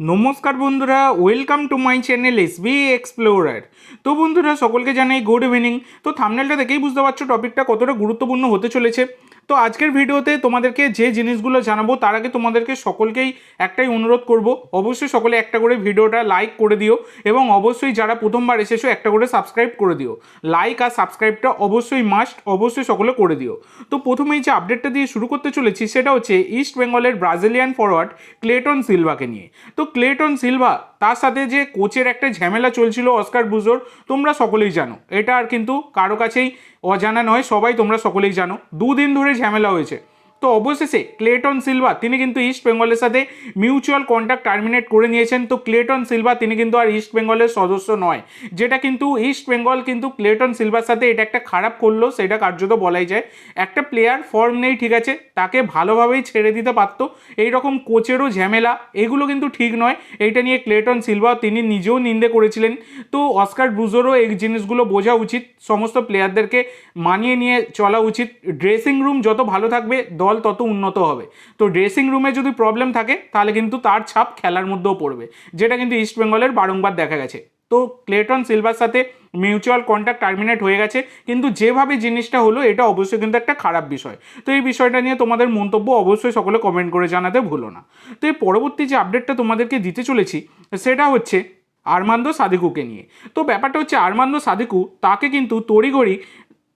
নমস্কার বন্ধুরা welcome to my channel S B Explorer তো বন্ধুরা, সকলকে জানাই গুড ইভিনিং তো থামনেলটা দেখেই বুঝতে পারছ টপিকটা কতটা গুরুত্বপূর্ণ হতে চলেছে। তো আজকের ভিডিওতে তোমাদেরকে যে জিনিসগুলো জানাব, তার আগে তোমাদেরকে সকলকেই একটাই অনুরোধ করব, অবশ্যই সকলে একটা করে ভিডিওটা লাইক করে দিও এবং অবশ্যই যারা প্রথমবার এসেছ, একটা করে সাবস্ক্রাইব করে দিও। লাইক আর সাবস্ক্রাইবটা অবশ্যই মাস্ট অবশ্যই সকলে করে দিও। তো প্রথমেই যে আপডেটটা দিয়ে শুরু করতে চলেছি, সেটা হচ্ছে ইস্ট বেঙ্গলের ব্রাজিলিয়ান ফরওয়ার্ড ক্লেটন সিলভাকে নিয়ে। তো ক্লেটন সিলভা তার সাথে যে কোচের একটা ঝামেলা চলছিল অস্কার বুজোর তোমরা সকলেই জানো। এটা আর কিন্তু কারও কাছেই অজানা নয় সবাই তোমরা সকলেই জানো। দুদিন ধরে ঝামেলা হয়েছে। তো অবশেষে ক্লেটন সিলভা, তিনি কিন্তু ইস্ট বেঙ্গলের সাথে মিউচুয়াল কন্ট্যাক্ট টার্মিনেট করে নিয়েছেন। তো ক্লেটন সিলভা, তিনি কিন্তু আর ইস্ট বেঙ্গলের সদস্য নয়। যেটা কিন্তু ইস্ট বেঙ্গল কিন্তু ক্লেটন সিলভার সাথে এটা একটা খারাপ করল, সেটা কার্যত বলাই যায়। একটা প্লেয়ার ফর্ম নেই, ঠিক আছে? তাকে ভালোভাবেই ছেড়ে দিতে পারতো। এই রকম কোচেরও ঝামেলা, এগুলো কিন্তু ঠিক নয়। এইটা নিয়ে ক্লেটন সিলভা তিনি নিজেও নিন্দে করেছিলেন। তো অস্কার ব্রুজোরও এই জিনিসগুলো বোঝা উচিত। সমস্ত প্লেয়ারদেরকে মানিয়ে নিয়ে চলা উচিত। ড্রেসিং রুম যত ভালো থাকবে, দল তত উন্নত হবে। তো ড্রেসিং রুমে যদি প্রবলেম থাকে, তাহলে কিন্তু তার ছাপ খেলার মধ্যেও পড়বে, যেটা কিন্তু ইস্ট বেঙ্গলের বারংবার দেখা গেছে। তো ক্লেটন সিলভার সাথে মিউচুয়াল কন্ট্যাক্ট টার্মিনেট হয়ে গেছে, কিন্তু যেভাবে জিনিসটা হলো, এটা অবশ্যই কিন্তু একটা খারাপ বিষয়। তো এই বিষয়টা নিয়ে তোমাদের মন্তব্য অবশ্যই সকলে কমেন্ট করে জানাতে ভুলো না। তো এই পরবর্তী যে আপডেটটা তোমাদেরকে দিতে চলেছি, সেটা হচ্ছে আরমান্দো সাদিকুকে নিয়ে। তো ব্যাপারটা হচ্ছে আরমান্দো সাদিকু, তাকে কিন্তু তড়িঘড়ি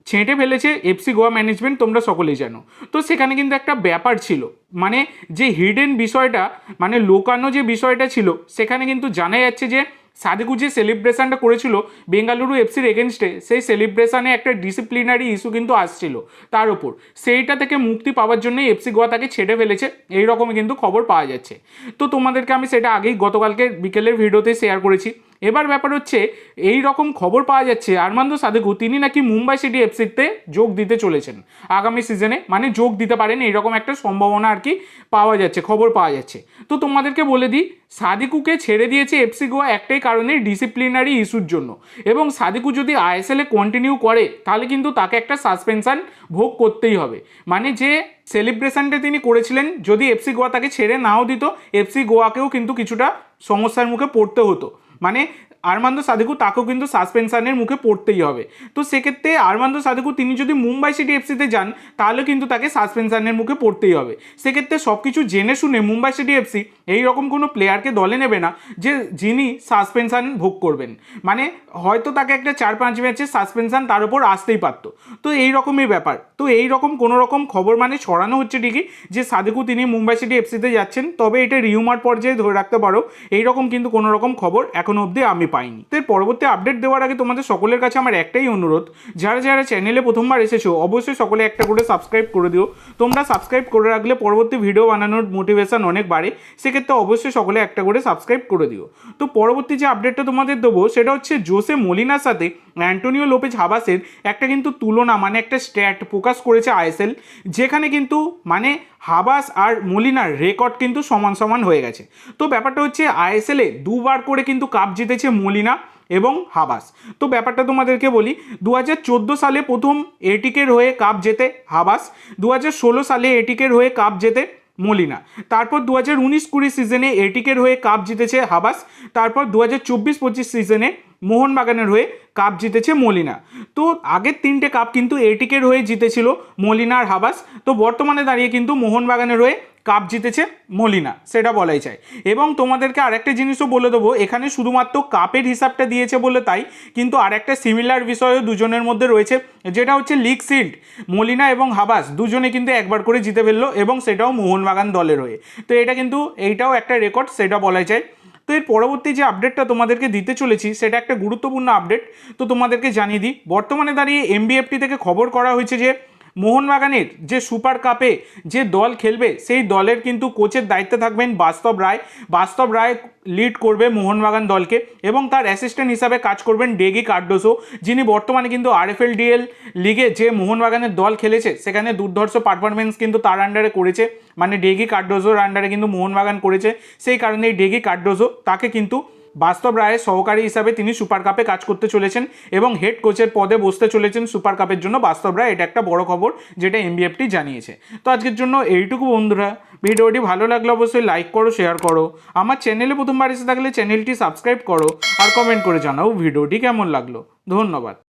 ছেঁটে ফেলেছে এফসি গোয়া ম্যানেজমেন্ট তোমরা সকলেই জানো। তো সেখানে কিন্তু একটা ব্যাপার ছিল মানে যে হিডেন বিষয়টা মানে লোকানো যে বিষয়টা ছিল, সেখানে কিন্তু জানা যাচ্ছে যে সাদিকু যে সেলিব্রেশনটা করেছিল বেঙ্গালুরু এফসির এগেনস্টে সেই সেলিব্রেশনে একটা ডিসিপ্লিনারি ইস্যু কিন্তু আসছিল তার উপর। সেইটা থেকে মুক্তি পাওয়ার জন্য এফসি গোয়া তাকে ছেড়ে ফেলেছে এই রকমই কিন্তু খবর পাওয়া যাচ্ছে। তো তোমাদেরকে আমি সেটা আগেই গতকালকে বিকেলের ভিডিওতে শেয়ার করেছি। এবার ব্যাপার হচ্ছে, এই রকম খবর পাওয়া যাচ্ছে, আরমান্দো সাদেকু, তিনি নাকি মুম্বাই সিটি এফসিতে যোগ দিতে চলেছেন। আগামী সিজনে মানে যোগ দিতে পারেন, এইরকম একটা সম্ভাবনা আর কি পাওয়া যাচ্ছে, খবর পাওয়া যাচ্ছে। তো তোমাদেরকে বলে দিই, সাদিকুকে ছেড়ে দিয়েছে এফসি গোয়া একটাই কারণে ডিসিপ্লিনারি ইস্যুর জন্য। এবং সাদিকু যদি আইএসএলে কন্টিনিউ করে, তাহলে কিন্তু তাকে একটা সাসপেনশন ভোগ করতেই হবে। মানে যে সেলিব্রেশনটা তিনি করেছিলেন, যদি এফসি গোয়া তাকে ছেড়ে নাও দিত, এফসি গোয়াকেও কিন্তু কিছুটা সমস্যার মুখে পড়তে হতো। মানে আরমান্দো সাদিকু, তাকেও কিন্তু সাসপেনশনের মুখে পড়তেই হবে। তো সেক্ষেত্রে আরমান্দো সাদিকু, তিনি যদি মুম্বাই সিটি এফসিতে যান, তাহলে কিন্তু তাকে সাসপেনশনের মুখে পড়তেই হবে। সেক্ষেত্রে সব কিছু জেনে শুনে মুম্বাই সিটি এফসি এই রকম কোনো প্লেয়ারকে দলে নেবে না, যে যিনি সাসপেনশন ভোগ করবেন। মানে হয়তো তাকে একটা চার পাঁচ ম্যাচের সাসপেনশন তার উপর আসতেই পারতো। তো এই রকমই ব্যাপার। তো এই রকম কোনো রকম খবর মানে ছড়ানো হচ্ছে ঠিকই, যে সাদিকু তিনি মুম্বাই সিটি এফসিতে যাচ্ছেন। তবে এটা রিউমার পর্যায়ে ধরে রাখতে পারো, এই রকম কিন্তু কোনো রকম খবর এখনও অবধি আমি পাইনি। তো এর পরবর্তী আপডেট দেওয়ার আগে তোমাদের সকলের কাছে আমার একটাই অনুরোধ, যারা যারা চ্যানেলে প্রথমবার এসেছ, অবশ্যই সকলে একটা করে সাবস্ক্রাইব করে দিও। তোমরা সাবস্ক্রাইব করে রাখলে পরবর্তী ভিডিও বানানোর মোটিভেশন অনেক বাড়ে, সেক্ষেত্রে অবশ্যই সকলে একটা করে সাবস্ক্রাইব করে দিও। তো পরবর্তী যে আপডেটটা তোমাদের দেবো, সেটা হচ্ছে জোসে মলিনার সাথে অ্যান্টোনিও লোপেজ হাবাসের একটা কিন্তু তুলনা মানে একটা স্ট্যাট প্রকাশ করেছে আইএসএল যেখানে কিন্তু মানে হাবাস আর মলিনার রেকর্ড কিন্তু সমান সমান হয়ে গেছে। তো ব্যাপারটা হচ্ছে আইএসএলে দুবার করে কিন্তু কাপ জিতেছে মলিনা এবং হাবাস। তো ব্যাপারটা তোমাদেরকে বলি দু হাজার চোদ্দ সালে প্রথম এটিকের হয়ে কাপ জেতে হাবাস দু হাজার ষোলো সালে এটিকের হয়ে কাপ জেতে মলিনা। তারপর দু হাজার উনিশ কুড়ি সিজনে এটিকের হয়ে কাপ জিতেছে হাবাস, তারপর দু হাজার চব্বিশ পঁচিশ সিজনে মোহনবাগানের হয়ে কাপ জিতেছে মলিনা। তো আগের তিনটে কাপ কিন্তু এটিকের হয়ে জিতেছিল মলিনা আর হাবাস। তো বর্তমানে দাঁড়িয়ে কিন্তু মোহনবাগানের হয়ে কাপ জিতেছে মলিনা, সেটা বলাই চাই। এবং তোমাদেরকে আরেকটা জিনিসও বলে দেবো, এখানে শুধুমাত্র কাপের হিসাবটা দিয়েছে বলে তাই, কিন্তু আরেকটা সিমিলার বিষয়ও দুজনের মধ্যে রয়েছে, যেটা হচ্ছে লিগ সিল্ড মলিনা এবং হাবাস দুজনে কিন্তু একবার করে জিতে ফেলল এবং সেটাও মোহনবাগান দলের হয়ে। তো এটা কিন্তু, এইটাও একটা রেকর্ড সেটা বলাই যায় তো এর পরবর্তী যে আপডেটটা তোমাদেরকে দিতে চলেছি, সেটা একটা গুরুত্বপূর্ণ আপডেট তো তোমাদেরকে জানিয়ে দিই, বর্তমানে দাঁড়িয়ে এমবিএফটি থেকে খবর করা হয়েছে যে মোহনবাগানের যে সুপার কাপে যে দল খেলবে, সেই দলের কিন্তু কোচের দায়িত্বে থাকবেন বাস্তব রায়। বাস্তব রায় লিড করবে মোহনবাগান দলকে এবং তার অ্যাসিস্ট্যান্ট হিসাবে কাজ করবেন ডেগি কার্ডোসো, যিনি বর্তমানে কিন্তু আরএফএল ডিএল লিগে যে মোহনবাগানের দল খেলেছে, সেখানে দুর্ধর্ষ পারফরমেন্স কিন্তু তার আন্ডারে করেছে। মানে ডেগি কার্ডোজোর আন্ডারে কিন্তু মোহনবাগান করেছে। সেই কারণে ডেগি কার্ডোজো তাকে কিন্তু বাস্তব রায়ের সহকারী হিসাবে তিনি সুপার কাপে কাজ করতে চলেছেন এবং হেড কোচের পদে বসতে চলেছেন সুপার কাপের জন্য। বাস্তব রায়, এটা একটা বড় খবর যেটা এমবিএফটি জানিয়েছে। তো আজকের জন্য এইটুকু বন্ধুরা। ভিডিওটি ভালো লাগলে অবশ্যই লাইক করো শেয়ার করো। আমার চ্যানেলে প্রথমবার এসে থাকলে চ্যানেলটি সাবস্ক্রাইব করো আর কমেন্ট করে জানাও ভিডিওটি কেমন লাগল। ধন্যবাদ।